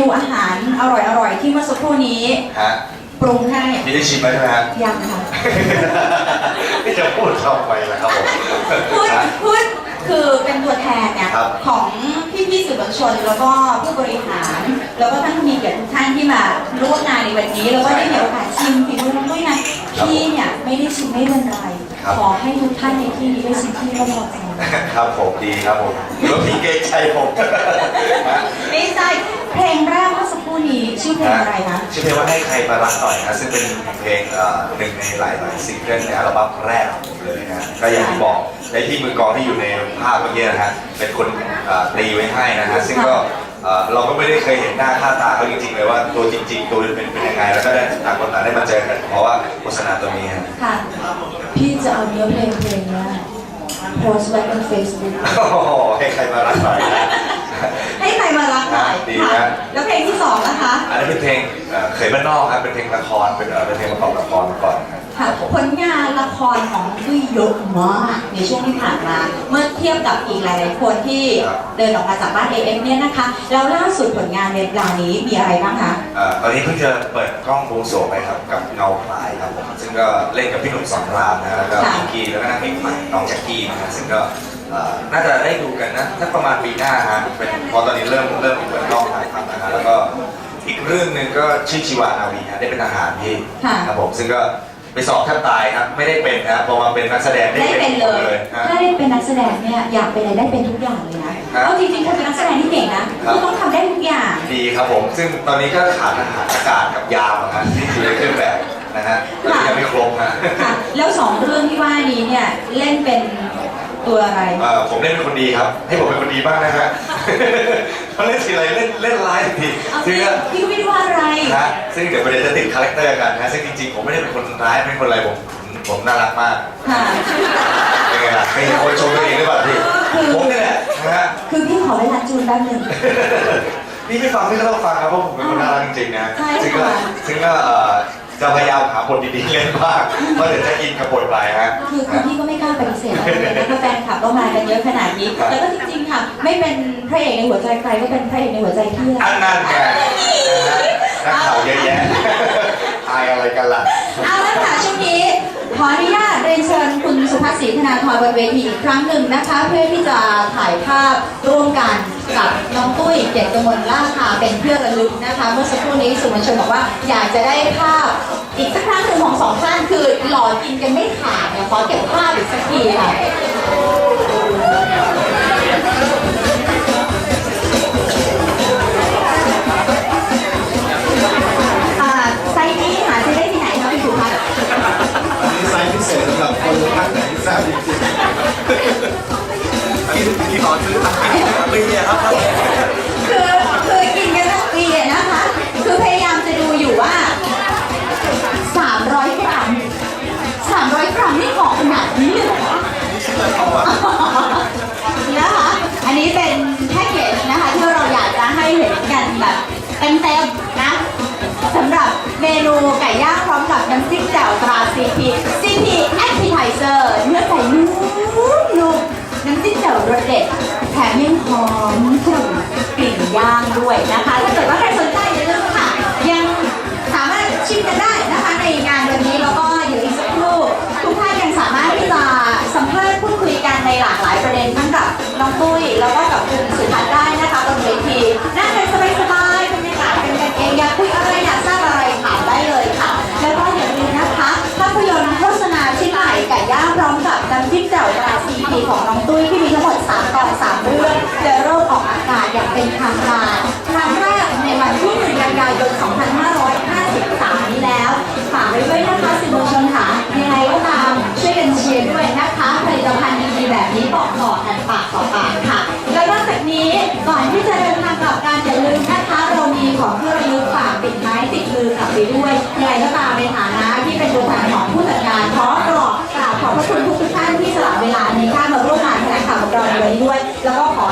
นูอาหารอร่อยๆที่เมื่อสักครู่นี้ฮะปรุงให้นี่ได้ชิมไหมใช่ไหมฮะยังค่ะที่จะพูดเข้าไปแล้วครับผมพูดฮะพูดคือเป็นตัวแทนเนี่ยครับของพี่ๆสื่อมวลชน แล้วก็ผู้บริหาร แล้วก็ท่านผู้มีเกียรติทุกท่านที่มาร่วมงานในวันนี้ แล้วก็ได้มีโอกาสชิมฝีมือน้องด้วยนะพี่เนี่ยไม่ได้ชิมไม่เป็นไรขอให้ทุกท่านในที่นี้ได้ชิมที่ก็พอใจครับผมดีครับผมหรือว่าพี่เกรงใจผมฮะไม่ใช่ เพลงแรกเมื่อสักครู่นี้ชื่อเพลงอะไรคะชื่อเพลงว่าให้ใครมารักหน่อยนะซึ่งเป็นเพลงเอ่อหนึ่งในหลายๆซิงเกิลในอัลบั้มแรกของผมเลยนะก็อย่างที่บอกในที่มือกลองที่อยู่ในภาพเมื่อกี้นะฮะเป็นคนเอ่อตีไว้ให้นะฮะซึ่งก็เอ่อเราก็ไม่ได้เคยเห็นหน้าค่าตาเขาจริงๆเลยว่าตัวจริง ๆ ตัวเป็นเป็นยังไงแล้วก็ได้ต่างคนต่างได้มาเจอกันเพราะว่าโฆษณาตัวนี้ฮะ ค่ะ พี่จะเอาเนื้อเพลงเพลงเนี้ยโพสต์ไว้บนเฟซบุ๊ก โอ้โหให้ใครมารักหน่อยนะให้ใคร มารักหน่อยดีค่ะนะแล้วเพลงที่สองนะคะ อันนี้เป็นเพลงเอ่อเคยบ้านนอกครับเป็นเพลงละครเป็นเอ่อเป็นเพลงประกอบละครมาก่อนครับค่ะผลงานละครของตุ้ยเยอะมากในช่วงที่ผ่านมา เมื่อเทียบกับอีกหลายๆคนที่เดินออกมาจากบ้าน AF เนี่ยนะคะ แล้วล่าสุดผลงานในเวลานี้มีอะไรบ้างคะ เอ่อตอนนี้เพิ่งจะเปิดกล้องบวงสรวงไปครับกับเงาพลายครับผมซึ่งก็เล่นกับพี่หนุ่มสอนรามนะแล้วก็ค่ะ พิงกี้แล้วก็นางเอกใหม่น้องแจ็คกี้นะฮะซึ่งก็เอ่อ น่าจะได้ดูกันนะถ้าประมาณปีหน้าฮะเป็นเพอตอนนี้เริ่มเริ่มเปิดกล้องถ่ายทำนะฮะแล้วก็อีกเรื่องหนึ่งก็ชื่อชีวานาวีฮะได้เป็นทหารพี่ค่ะ ครับผมซึ่งก็ไปสอบแทบตายครับไม่ได้เป็นครับพอมาเป็นนักแสดงได้ได้เป็เป็นนหมเลดเลยยฮะ ถ้าได้เป็นนักแสดงเนี่ยอยากเป็นอะไรได้เป็นทุกอย่างเลยนะครับเอาจริงๆคนเป็นนักแสดงที่เก่งนะครับคือต้องทำได้ทุกอย่าง ดีครับผม ซึ่งตอนนี้ก็ขาดทหารอากาศกับยามอะฮะที่อยู่ในเครื่องแบบนะฮะตอนนี้ยังไม่ครบฮะ ค่ะ แล้วสองเรื่องที่ว่านี้เนี่ยเล่นเป็น ตัวอะไร เอ่อผมเล่นเป็นคนดีครับ ให้ผมเป็นคนดีบ้างนะฮะ เขาเล่นทีไรเล่นเล่นร้ายทุกทีเอาซึ่งสิก็พี่ก็ไม่ได้ว่าอะไรนะซึ่งเดี๋ยวประเด็นจะติดคาแรคเตอร์กันนะซึ่งจริงๆ ผมไม่ได้เป็นคนร้ายเป็นคนอะไรผมผมน่ารักมากค่ะ เป็นไงล่ะเป็นคนชมตัวเองหรือเปล่าพี่ผมนี่แหละนะฮะ คือพี่ขอเวลาจูนแป๊บหนึ่ง นี่ไม่ฟังไม่ต้องฟังครับเพราะผมเป็นคนน่ารักจริงๆนะใช่ซึ่งก็ค่ะซึ่งก็เอ่อ จะพยายามหาบทดีๆเล่นบ้างเพราะเดี๋ยวจะอินกับบทไปฮะ คือคือพี่ก็ไม่กล้าปฏิเสธอะไรเลยนะถ้าแฟนคลับต้องมากันเยอะขนาดนี้ครับแล้วก็จริงๆค่ะ ไม่เป็นพระเอกในหัวใจใครก็เป็นพระเอกในหัวใจพี่แหละอันนั้นไงนะฮะนักข่าวเยอะแยะ อายอะไรกันล่ะ เอา ศรีธนาธรบนเวทีอีกครั้งหนึ่งนะคะ เพื่อที่จะถ่ายภาพร่วมกันกับน้องตุ้ยเกียรติกมลล่าคาเป็นเพื่อระลึกนะคะ เมื่อสักครู่นี้สื่อมวลชนบอกว่าอยากจะได้ภาพอีกสักครั้งหนึ่งของสองท่านคือหล่อกินกันไม่ขาดเนี่ยขอเก็บภาพอีกสักทีค่ะ เห็นกันแบบเต็มๆนะสำหรับเมนูไก่ย่างพร้อมกับน้ำจิ้มแจ่วตรา CP CP Appetizer เนื้อไก่นุ่มๆน้ำจิ้มแจ่วรสเด็ดแถมยังหอมกลุ่นกลิ่นย่างด้วยนะคะ ถ้าเกิดว่าใครสนใจอย่าลืมค่ะ ยังสามารถชิมกันได้นะคะในงานวันนี้แล้วก็เดี๋ยวอีกสักครู่ทุกท่านยังสามารถที่จะสัมภาษณ์พูดคุยกันในหลากหลายประเด็นทั้งกับน้องตุ้ย กับน้ำจิ้มแจ่วตราซีพีของน้องตุ้ยที่มีทั้งหมด3ตอน3เรื่องจะเริ่มออกอากาศอย่างเป็นทางการครั้งแรกในวันที่1กันยายน 2553 นี้แล้วฝากไว้ด้วยนะคะสื่อมวลชนค่ะยังไงก็ตามช่วยกันเชียร์ด้วยนะคะผลิตภัณฑ์ดีๆแบบนี้บอกต่อกันปากต่อปากค่ะ แล้วนอกจากนี้ก่อนที่จะเดินทางกลับกัน ทุกท่านที่สละเวลาในการมาร่วมงานแถลงข่าวกับเราในวันนี้ด้วย แล้วก็ขอ